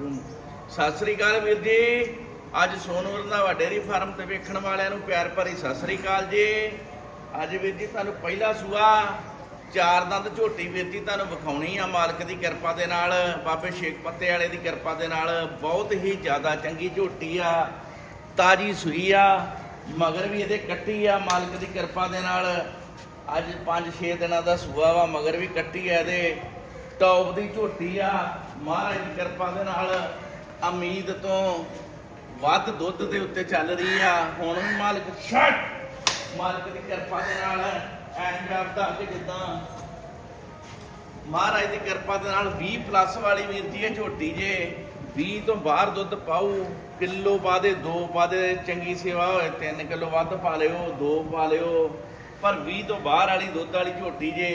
ਸਤਿ ਸ੍ਰੀ ਅਕਾਲ ਵੀਰ ਜੀ। ਅੱਜ Sonu Randhawa dairy farm ਤੇ ਵੇਖਣ ਵਾਲਿਆਂ ਨੂੰ ਪਿਆਰ ਭਰੀ ਸਤਿ ਸ੍ਰੀ ਅਕਾਲ ਜੀ। ਅੱਜ ਵੀਰ ਜੀ ਤੁਹਾਨੂੰ ਪਹਿਲਾ ਸੂਆ, ਚਾਰ ਦੰਦ ਝੋਟੀ ਵੀਰ ਜੀ ਤੁਹਾਨੂੰ ਵਿਖਾਉਣੀ ਆ ਮਾਲਕ ਦੀ ਕਿਰਪਾ ਦੇ ਨਾਲ, ਬਾਬੇ ਸ਼ੇਖ ਪੱਤੇ ਵਾਲੇ ਦੀ ਕਿਰਪਾ ਦੇ ਨਾਲ। ਬਹੁਤ ਹੀ ਜ਼ਿਆਦਾ ਚੰਗੀ ਝੋਟੀ ਆ, ਤਾਜੀ ਸੂਈ ਆ, ਮਗਰ ਵੀ ਇਹਦੇ ਕੱਟੀ ਆ ਮਾਲਕ ਦੀ ਕਿਰਪਾ ਦੇ ਨਾਲ। ਅੱਜ 5-6 ਦਿਨਾਂ ਦਾ ਸੂਆ ਵਾ, ਮਗਰ ਵੀ ਕੱਟੀ ਆ ਇਹਦੇ। ਟੌਪ ਦੀ ਝੋਟੀ ਆ। ਮਹਾਰਾਜ ਦੀ ਕਿਰਪਾ ਦੇ ਨਾਲ ਉਮੀਦ ਤੋਂ ਵੱਧ ਦੁੱਧ ਦੇ ਉੱਤੇ ਚੱਲ ਰਹੀ ਆ। ਹੁਣ ਵੀ ਮਾਲਕ ਛੱਟ ਮਾਲਕ ਦੀ ਕਿਰਪਾ ਦੇ ਨਾਲ ਐਂ ਕਰਦਾ ਕਿ ਜਿੱਦਾਂ ਮਹਾਰਾਜ ਦੀ ਕਿਰਪਾ ਦੇ ਨਾਲ 20 ਪਲੱਸ ਵਾਲੀ ਵੀਰ ਜੀ ਇਹ ਝੋਟੀ ਜੇ 20 ਤੋਂ ਬਾਹਰ ਦੁੱਧ ਪਾਉ ਕਿਲੋ ਬਾਦੇ ਦੋ ਬਾਦੇ ਚੰਗੀ ਸੇਵਾ ਹੋਏ 3 ਕਿਲੋ ਵੱਧ ਪਾ ਲਿਓ ਦੋ ਪਾ ਲਿਓ। ਪਰ 20 ਤੋਂ ਬਾਹਰ ਵਾਲੀ ਦੁੱਧ ਵਾਲੀ ਝੋਟੀ ਜੇ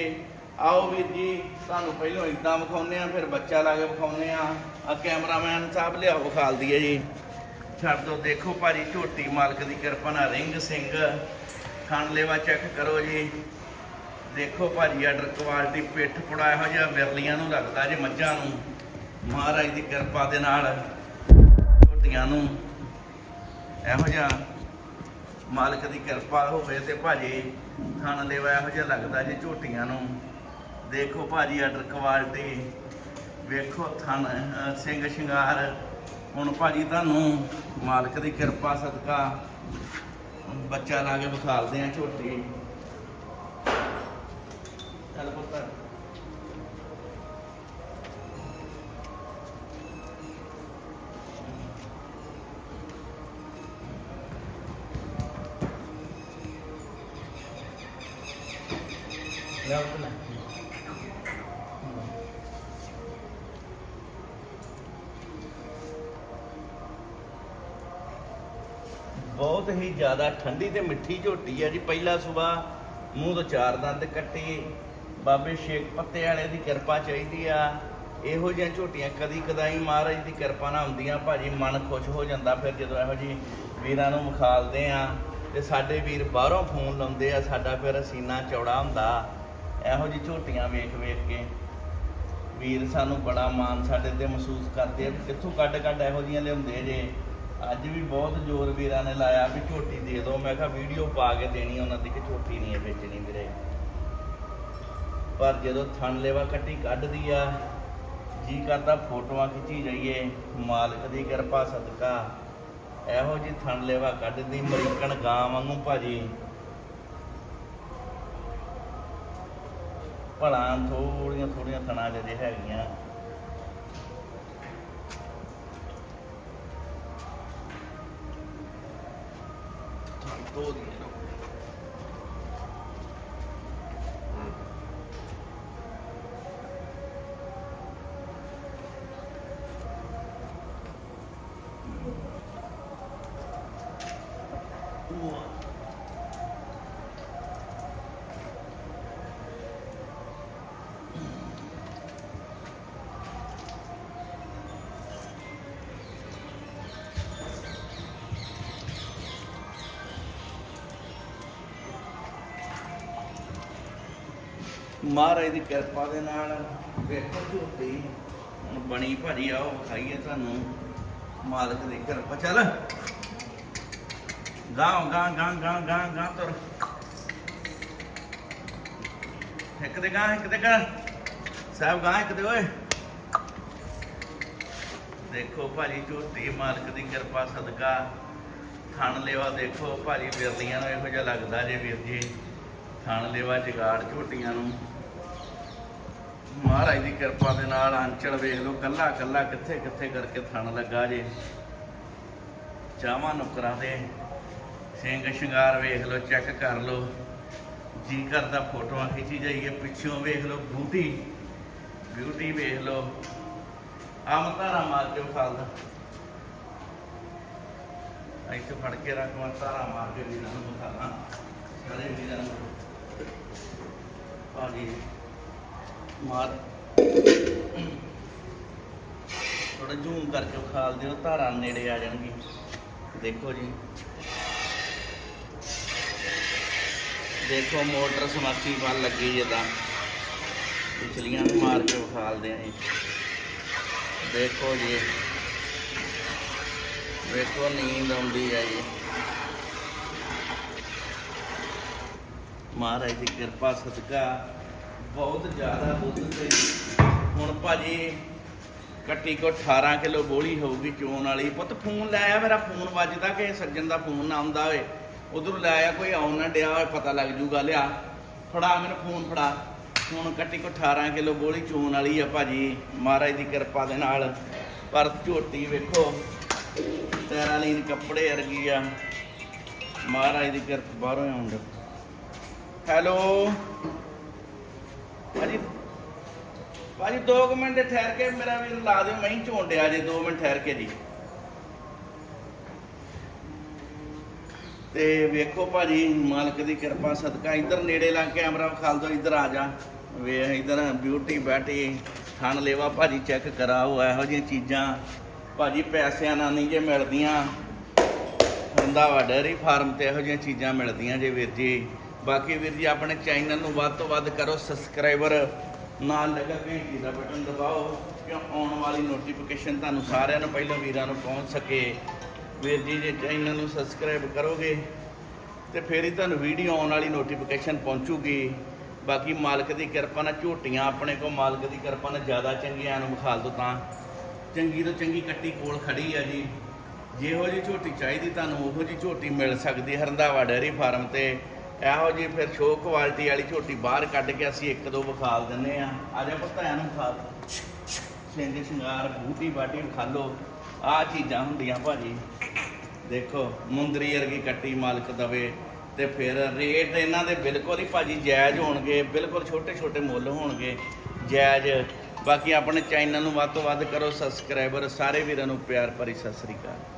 ਆਓ ਵੀਰ ਜੀ ਤੁਹਾਨੂੰ ਪਹਿਲਾਂ ਇਦਾਂ ਵਿਖਾਉਨੇ ਆ ਫਿਰ ਬੱਚਾ ਲਾ ਕੇ ਵਿਖਾਉਨੇ ਆ ਆ ਕੈਮਰਾਮੈਨ ਸਾਹਿਬ ਲਿਆਓ ਵਿਖਾਲ ਦਈਏ ਜੀ। ਛੱਡ ਦੋ, ਦੇਖੋ ਭਾਜੀ, ਝੋਟੀ ਮਾਲਕ ਦੀ ਕਿਰਪਾ ਨਾਲ ਰਿੰਗ ਸਿੰਘ। ਖਾਣ ਲੈਵਾ ਚੈੱਕ ਕਰੋ ਜੀ। ਦੇਖੋ ਭਾਜੀ ਆਰਡਰ ਕੁਆਲਿਟੀ ਪਿੱਠ ਪੁੜਾ ਇਹੋ ਜਿਹਾ ਵਿਰਲੀਆਂ ਨੂੰ ਲੱਗਦਾ ਜੇ, ਮੱਝਾਂ ਨੂੰ। ਮਹਾਰਾਜ ਦੀ ਕਿਰਪਾ ਦੇ ਨਾਲ ਝੋਟੀਆਂ ਨੂੰ ਇਹੋ ਜਿਹਾ ਮਾਲਕ ਦੀ ਕਿਰਪਾ ਹੋਵੇ ਤੇ ਭਾਜੀ ਖਾਣ ਲੇਵਾ ਇਹੋ ਜਿਹਾ ਲੱਗਦਾ ਜੇ ਝੋਟੀਆਂ ਨੂੰ। ਦੇਖੋ ਭਾਜੀ ਆਰਡਰ ਕੁਆਲਿਟੀ ਵੇਖੋ ਥਣ ਸਿੰਘ ਸ਼ਿੰਗਾਰ। ਹੁਣ ਭਾਜੀ ਤੁਹਾਨੂੰ ਮਾਲਕ ਦੀ ਕਿਰਪਾ, ਸਦਕਾ ਬੱਚਾ ਲਾ ਕੇ ਵਿਖਾਲਦੇ ਆ ਝੋਟੀ। ਚੱਲ ਪੁੱਤਰ ਲਿਆਓ ਤੇ ਬਹੁਤ ਹੀ ਜ਼ਿਆਦਾ ਠੰਡੀ ਤੇ ਮਿੱਠੀ ਝੋਟੀ ਆ ਜੀ। ਪਹਿਲਾ ਸੁਬਾ ਮੂੰਹ ਤੋਂ ਚਾਰ ਦੰਦ ਕੱਟੀ। ਬਾਬੇ ਸ਼ੇਖ ਪੱਤੇ ਵਾਲੇ ਦੀ ਕਿਰਪਾ ਚਾਹੀਦੀ ਆ। ਇਹੋ ਜਿਹੀਆਂ ਝੋਟੀਆਂ ਕਦੀ ਕਦਾਈ ਮਹਾਰਾਜ ਦੀ ਕਿਰਪਾ ਨਾਲ ਹੁੰਦੀਆਂ। ਭਾਜੀ ਮਨ ਖੁਸ਼ ਹੋ ਜਾਂਦਾ ਫਿਰ ਜਦੋਂ ਇਹੋ ਜੀ ਵੀਰਾਂ ਨੂੰ ਵਿਖਾਲਦੇ ਆ ਤੇ ਸਾਡੇ ਵੀਰ ਬਾਹਰੋਂ ਫੋਨ ਲਾਉਂਦੇ ਆ, ਸਾਡਾ ਫਿਰ ਸੀਨਾ ਚੌੜਾ ਹੁੰਦਾ। ਇਹੋ ਜੀ ਝੋਟੀਆਂ ਵੇਖ ਵੇਖ ਕੇ ਵੀਰ ਸਾਨੂੰ ਬੜਾ ਮਾਣ ਸਾਡੇ ਤੇ ਮਹਿਸੂਸ ਕਰਦੇ ਆ ਕਿੱਥੋਂ ਕੱਢ ਕੱਢ ਇਹੋ ਜੀਆਂ ਲਿਆਉਂਦੇ ਜੇ। ਅੱਜ ਵੀ ਬਹੁਤ ਜ਼ੋਰ ਵੀਰਾਂ ਨੇ ਲਾਇਆ ਵੀ ਝੋਟੀ ਦੇ ਦਿਓ। ਮੈਂ ਕਿਹਾ ਵੀਡੀਓ ਪਾ ਕੇ ਦੇਣੀ ਉਹਨਾਂ ਦੀ ਕਿ ਝੋਟੀ ਨਹੀਂ ਹੈ ਵੇਚਣੀ ਵੀਰੇ। ਪਰ ਜਦੋਂ ਥਣ ਲੇਵਾ ਕੱਟੀ ਕੱਢਦੀ ਆ, ਜੀ ਕਰਦਾ ਫੋਟੋਆਂ ਖਿੱਚੀ ਜਾਈਏ, ਮਾਲਕ ਦੀ ਕਿਰਪਾ, ਸਦਕਾ। ਇਹੋ ਜੀ ਥਣ ਲੇਵਾ ਕੱਢਦੀ ਅਮਰੀਕਨ ਗਾਂ ਵਾਂਗੂ ਭਾਜੀ। ਭਲਾ ਥੋੜੀਆਂ ਥੋੜੀਆਂ ਥਣਾ ਜਿਹੜੇ ਹੈਗੀਆਂ। ਧੋ ਦੀਆਂ ਨਾ। ਉਹ ਮਹਾਰਾਜ ਦੀ ਕਿਰਪਾ ਦੇ ਨਾਲ ਵੇਖੋ ਝੋਟੀ ਹੁਣ ਬਣੀ ਭਾਜੀ, ਆਓ ਖਾਈਏ ਤੁਹਾਨੂੰ। ਮਾਲਕ ਦੀ ਕਿਰਪਾ। ਚੱਲ। ਗਾਂ ਗਾਂ ਗਾਂ ਗਾਂ ਗਾਂ ਗਾਂ ਤੁਰ। ਇੱਕ ਦੇ ਗਾਂ ਇੱਕ ਦੇ ਗਾਂ ਸਾਹਿਬ ਗਾਂ ਇੱਕ ਦੇ ਓਏ। ਦੇਖੋ ਭਾਜੀ, ਝੋਟੀ ਮਾਲਕ ਦੀ ਕਿਰਪਾ, ਸਦਕਾ। ਥਣ ਲੇਵਾ ਦੇਖੋ ਭਾਜੀ, ਵਿਰਲੀਆਂ ਨੂੰ ਇਹੋ ਜਿਹਾ ਲੱਗਦਾ ਜੇ ਵੀਰ ਜੀ। ਥਣ ਲੇਵਾ ਜਗਾੜ ਝੋਟੀਆਂ ਨੂੰ। ਮਹਾਰਾਜ ਦੀ ਕਿਰਪਾ ਦੇ ਨਾਲ ਅੰਚਲ ਵੇਖ ਲਓ, ਕੱਲਾ ਕੱਲਾ ਕਿੱਥੇ ਕਿੱਥੇ ਕਰਕੇ ਥਣ ਲੱਗਾ ਜੇ। ਚਾਵਾਂ ਨੁਕਰਾਂ ਦੇ ਸਿੰਘ ਸ਼ਿੰਗਾਰ ਵੇਖ ਲਓ, ਚੈੱਕ ਕਰ ਲਓ। ਜੀ ਕਰਦਾ ਫੋਟੋਆਂ ਖਿੱਚੀ ਜਾਈਏ, ਪਿੱਛੋਂ ਵੇਖ ਲਓ ਬਿਊਟੀ ਬਿਊਟੀ ਵੇਖ ਲਓ। ਆਮ ਧਾਰਾ ਮਾਰ ਕੇ ਖਾਲਦਾ ਇੱਥੇ ਫੜ ਕੇ ਰੱਖ, ਮੈਂ ਧਾਰਾ ਮਾਰ ਕੇ ਵੀਰਾਂ ਨੂੰ ਵਿਖਾਣਾ ਸਾਰੇ ਵੀਰਾਂ ਨੂੰ। ਭਾਜੀ ਮਾਰ। ਥੋੜਾ ਜ਼ੂਮ ਕਰਕੇ ਖਾਲ ਦਿਓ, ਧਾਰਾਂ ਨੇੜੇ ਆ ਜਾਣਗੀ ਦੇਖੋ ਜੀ। ਦੇਖੋ, ਮੋਟਰ ਸਮਾਸੀ ਵੱਲ ਲੱਗੀ ਜਦਾਂ। ਪਿਛਲੀਆਂ ਨੂੰ ਮਾਰ ਕੇ ਵਿਖਾਲਦੇ ਆਂ ਜੀ। ਦੇਖੋ ਜੀ। ਵੇਖੋ ਨੀਂਦ ਆਉਂਦੀ ਹੈ ਜੀ। ਮਹਾਰਾਜ ਦੀ ਕਿਰਪਾ, ਸਦਕਾ। ਬਹੁਤ ਜ਼ਿਆਦਾ ਦੁੱਧ ਤੇ ਹੁਣ ਭਾਜੀ ਕੱਟੀ ਕੋ 18 ਕਿਲੋ ਬੋਲੀ ਹੋਊਗੀ ਚੋਣ ਵਾਲੀ। ਪੁੱਤ ਫੋਨ ਲਾਇਆ ਮੇਰਾ ਫੋਨ ਵੱਜਦਾ ਕਿ ਸੱਜਣ ਦਾ ਫੋਨ ਨਾ ਆਉਂਦਾ ਹੋਏ ਉਧਰੋਂ ਲਾਇਆ ਕੋਈ ਆਉਣ ਨਾ ਡਿਆ ਹੋਵੇ, ਪਤਾ ਲੱਗ ਜੂਗਾ, ਲਿਆ। ਫੜਾ ਮੈਨੂੰ ਫੋਨ, ਫੜਾ। ਹੁਣ ਕੱਟੀ ਕੋ 18 ਕਿਲੋ ਬੋਲੀ ਚੋਣ ਵਾਲੀ ਆ ਭਾਜੀ, ਮਹਾਰਾਜ ਦੀ ਕਿਰਪਾ ਦੇ ਨਾਲ। ਪਰ ਝੋਟੀ ਵੇਖੋ ਤੇਰਾ ਲੀਨ ਕੱਪੜੇ ਅਰਗੀ ਆ। ਮਹਾਰਾਜ ਦੀ ਕਿਰਪਾ ਬਾਹਰੋਂ ਆਉਂਦਾ ਹੈਲੋ? ਭਾਜੀ ਭਾਜੀ 2 ਮਿੰਟ ਠਹਿਰ ਕੇ ਮੇਰਾ ਵੀ ਲਾ ਦਿਓ, ਮੈਂ ਹੀ ਝੋਂਡਿਆ ਜੇ 2 ਮਿੰਟ ਠਹਿਰ ਕੇ ਜੀ। ਤੇ ਵੇਖੋ ਭਾਜੀ, ਮਾਲਕ ਦੀ ਕਿਰਪਾ, ਸਦਕਾ, ਇੱਧਰ ਨੇੜੇ ਲਾ ਕੈਮਰਾ ਖਾਲ ਦੋ ਇੱਧਰ ਆ ਜਾ। ਵੇ, ਇੱਧਰ ਬਿਊਟੀ ਬੈਟੀ ਥਣ ਲੇਵਾ ਭਾਜੀ ਚੈੱਕ ਕਰਾਓ, ਇਹੋ ਜਿਹੀਆਂ ਚੀਜ਼ਾਂ। ਭਾਜੀ, ਪੈਸਿਆਂ ਨਾਲ ਨਹੀਂ ਜੇ ਮਿਲਦੀਆਂ। ਰੰਧਾਵਾ ਡੇਅਰੀ ਫਾਰਮ ਤੇ ਇਹੋ ਜਿਹੀਆਂ ਚੀਜ਼ਾਂ ਮਿਲਦੀਆਂ ਜੇ ਵੀਰ ਜੀ। ਬਾਕੀ ਵੀਰ ਜੀ, ਆਪਣੇ ਚੈਨਲ ਨੂੰ ਵੱਧ ਤੋਂ ਵੱਧ ਕਰੋ ਸਬਸਕ੍ਰਾਈਬਰ ਨਾਲ ਲੱਗਾ ਘੰਟੀ ਦਾ ਬਟਨ ਦਬਾਓ ਕਿਉਂ ਆਉਣ ਵਾਲੀ ਨੋਟੀਫਿਕੇਸ਼ਨ ਤੁਹਾਨੂੰ ਸਾਰਿਆਂ ਨੂੰ ਪਹਿਲਾਂ ਵੀਰਾਂ ਨੂੰ ਪਹੁੰਚ ਸਕੇ। ਵੀਰ ਜੀ, ਜੇ ਚੈਨਲ ਨੂੰ ਸਬਸਕ੍ਰਾਈਬ ਕਰੋਗੇ, ਤੇ ਫਿਰ ਹੀ ਤੁਹਾਨੂੰ ਵੀਡੀਓ ਆਉਣ ਵਾਲੀ ਨੋਟੀਫਿਕੇਸ਼ਨ ਪਹੁੰਚੂਗੀ। ਬਾਕੀ ਮਾਲਕ ਦੀ ਕਿਰਪਾ ਨਾਲ ਝੋਟੀਆਂ ਆਪਣੇ ਕੋਲ, ਮਾਲਕ ਦੀ ਕਿਰਪਾ ਨਾਲ ਜ਼ਿਆਦਾ ਚੰਗੀਆਂ ਨੂੰ ਵਿਖਾਲ ਦੋ ਤਾਂ। ਚੰਗੀ ਤੋਂ ਚੰਗੀ ਕੱਟੀ ਕੋਲ ਖੜੀ ਆ ਜੀ। ਜਿਹੋ ਜੀ ਝੋਟੀ ਚਾਹੀਦੀ, ਤੁਹਾਨੂੰ ਉਹੋ ਜੀ ਝੋਟੀ ਮਿਲ ਸਕਦੀ ਹੈ ਰੰਧਾਵਾ ਡੇਅਰੀ ਫਾਰਮ ਤੇ। ਇਹੋ ਜੀ ਫਿਰ ਸ਼ੋਅ ਕੁਆਲਿਟੀ ਵਾਲੀ ਝੋਟੀ ਬਾਹਰ ਕੱਢ ਕੇ ਅਸੀਂ ਇੱਕ ਦੋ ਵਿਖਾਲ ਦਿੰਨੇ ਆ ਆ ਜਾ ਪੁੱਤਾਂ ਨੂੰ ਵਿਖਾਲ। ਸਿੰਗੇ, ਸ਼ਿੰਗਾਰ, ਬੂਟੀ ਬਾਟੀ ਖਾ ਲੋ ਆ ਚੀਜ਼ਾਂ ਹੁੰਦੀਆਂ ਭਾਜੀ। ਦੇਖੋ, ਮੁੰਦਰੀ ਵਰਗੀ ਕੱਟੀ ਮਾਲਕ ਦਵੇ ਤੇ ਫਿਰ ਰੇਟ ਇਹਨਾਂ ਦੇ ਬਿਲਕੁਲ ਹੀ ਭਾਜੀ ਜਾਇਜ਼ ਹੋਣਗੇ, ਬਿਲਕੁਲ ਛੋਟੇ ਛੋਟੇ ਮੁੱਲ ਹੋਣਗੇ। ਜਾਇਜ਼। ਬਾਕੀ ਆਪਣੇ ਚੈਨਲ ਨੂੰ ਵੱਧ ਤੋਂ ਵੱਧ ਕਰੋ ਸਬਸਕ੍ਰਾਈਬਰ ਸਾਰੇ ਵੀਰਾਂ ਨੂੰ ਪਿਆਰ ਭਰੀ ਸਤਿ ਸ੍ਰੀ ਅਕਾਲ।